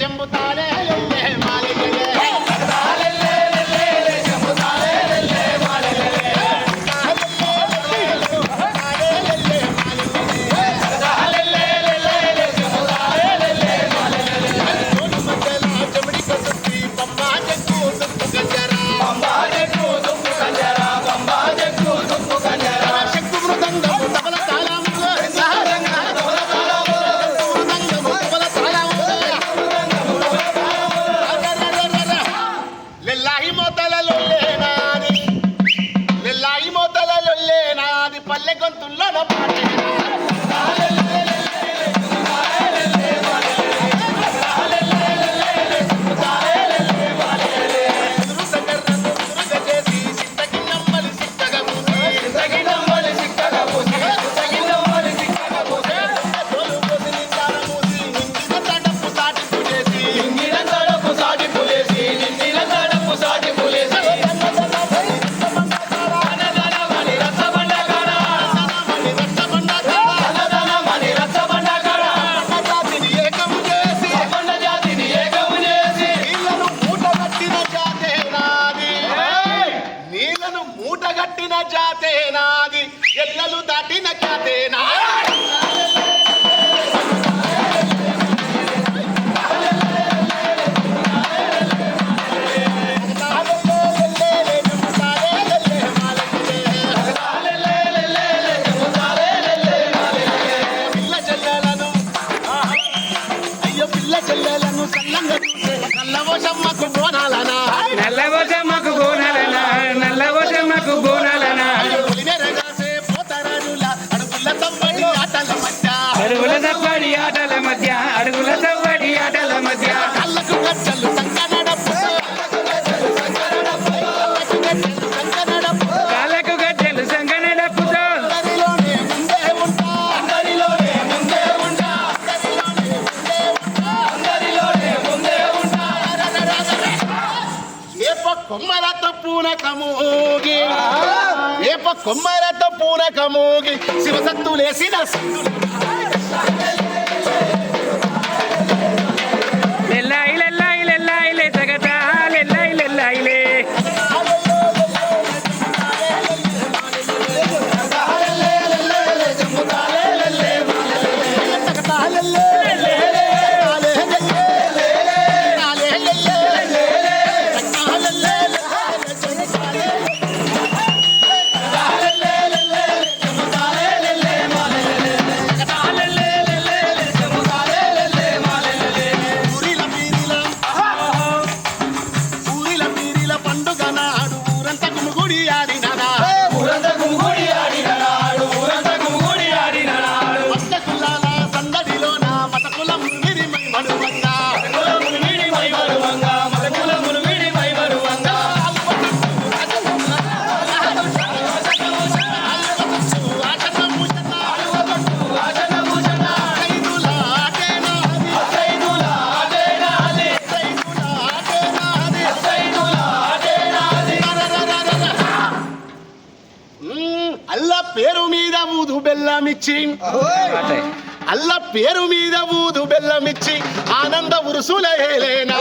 చెంబుతాలే வந்துள்ள நான் பாட்டு మూటగట్టిన జాతే నాది ఎల్లలు దాటిన జాతే నాది. పిల్ల చెల్లెలను సల్లంగా చూసే కల్లవోషమ్మకు మధ్య అడుగుల తప్పడి ఆటల మధ్య. కళ్ళకు సంకనడపు కాళ్ళకు గజ్జలు సంగనడప్పుతో కొమ్మలతో పూనకమూగి ఏప కొమ్మలతో పూనకమూగి శివసత్తులేసిన సత్తులు ఊదు బెల్లమిచ్చి. అల్ల పేరు మీద ఊదు బెల్లమిచ్చి. ఆనంద ఉరుసులేనా